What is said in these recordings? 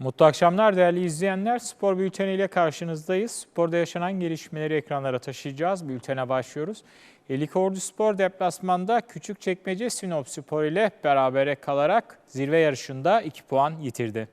Mutlu akşamlar değerli izleyenler. Spor bülteni ile karşınızdayız. Sporda yaşanan gelişmeleri ekranlara taşıyacağız. Bültene başlıyoruz. Elik Ordu Spor deplasmanda Küçükçekmece Sinop Spor ile berabere kalarak zirve yarışında 2 puan yitirdi.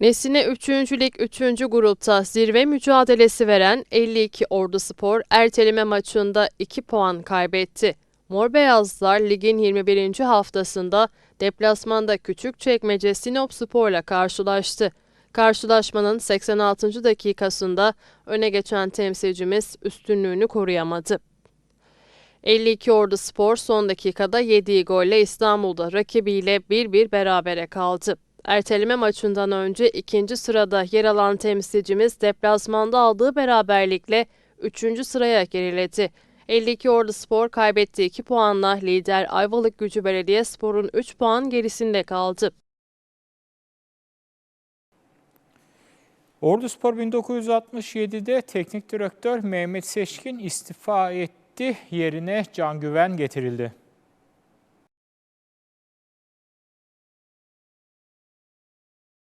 Nesine 3. Lig 3. grupta zirve mücadelesi veren 52 Ordu Spor erteleme maçında 2 puan kaybetti. Mor Beyazlılar ligin 21. haftasında deplasmanda Küçükçekmece Sinop Spor'la karşılaştı. Karşılaşmanın 86. dakikasında öne geçen temsilcimiz üstünlüğünü koruyamadı. 52 Ordu Spor son dakikada yediği golle İstanbul'da rakibiyle 1-1 berabere kaldı. Erteleme maçından önce ikinci sırada yer alan temsilcimiz deplasmanda aldığı beraberlikle 3. sıraya geriledi. 52 Ordu Spor kaybettiği 2 puanla lider Ayvalık Gücü Belediyespor'un 3 puan gerisinde kaldı. Ordu Spor 1967'de teknik direktör Mehmet Seçkin istifa etti. Yerine Can Güven getirildi.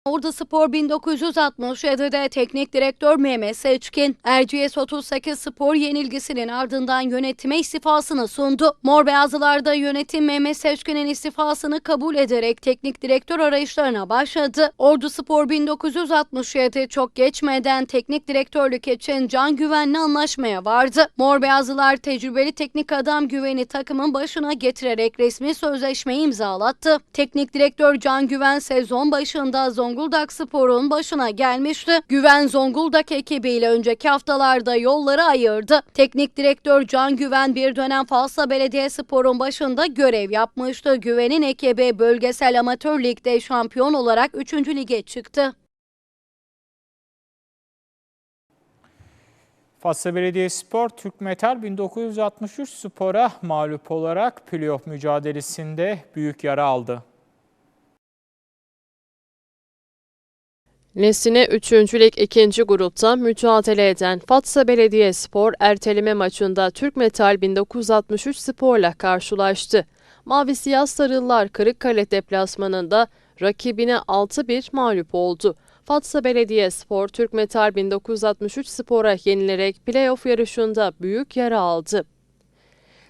Ordu Spor 1967'de teknik direktör Mehmet Seçkin, Erciyes 38 Spor yenilgisinin ardından yönetime istifasını sundu. Mor Beyazlılar'da yönetim Mehmet Seçkin'in istifasını kabul ederek teknik direktör arayışlarına başladı. Ordu Spor 1967 çok geçmeden teknik direktörlük için Can Güven'le anlaşmaya vardı. Mor Beyazlılar tecrübeli teknik adam Güven'i takımın başına getirerek resmi sözleşmeyi imzalattı. Teknik direktör Can Güven sezon başında Zonguldak Spor'un başına gelmişti. Güven Zonguldak ekibiyle önceki haftalarda yolları ayırdı. Teknik direktör Can Güven bir dönem Falsa Belediyespor'un başında görev yapmıştı. Güven'in ekibi bölgesel amatör ligde şampiyon olarak 3. lige çıktı. Fatsa Belediyespor Türk Metal 1963 Spor'a mağlup olarak playoff mücadelesinde büyük yara aldı. Nesine 3. Lig 2. grupta mücadele eden Fatsa Belediyespor erteleme maçında Türk Metal 1963 Spor'la karşılaştı. Mavi Siyah Sarılar Kırıkkale deplasmanında rakibine 6-1 mağlup oldu. Fatsa Belediyespor Türk Metal 1963 Spor'a yenilerek playoff yarışında büyük yara aldı.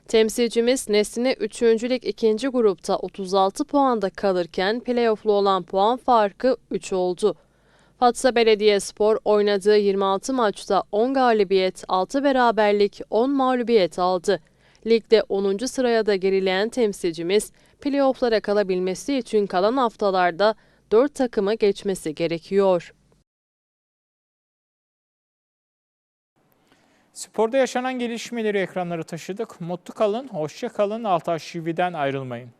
Temsilcimiz Nesine 3. Lig 2. grupta 36 puanda kalırken playoff'lu olan puan farkı 3 oldu. Fatsa Belediyespor oynadığı 26 maçta 10 galibiyet, 6 beraberlik, 10 mağlubiyet aldı. Ligde 10. sıraya da gerileyen temsilcimiz playofflara kalabilmesi için kalan haftalarda 4 takıma geçmesi gerekiyor. Sporda yaşanan gelişmeleri ekranlara taşıdık. Mutlu kalın, hoşça kalın, Altaş TV'den ayrılmayın.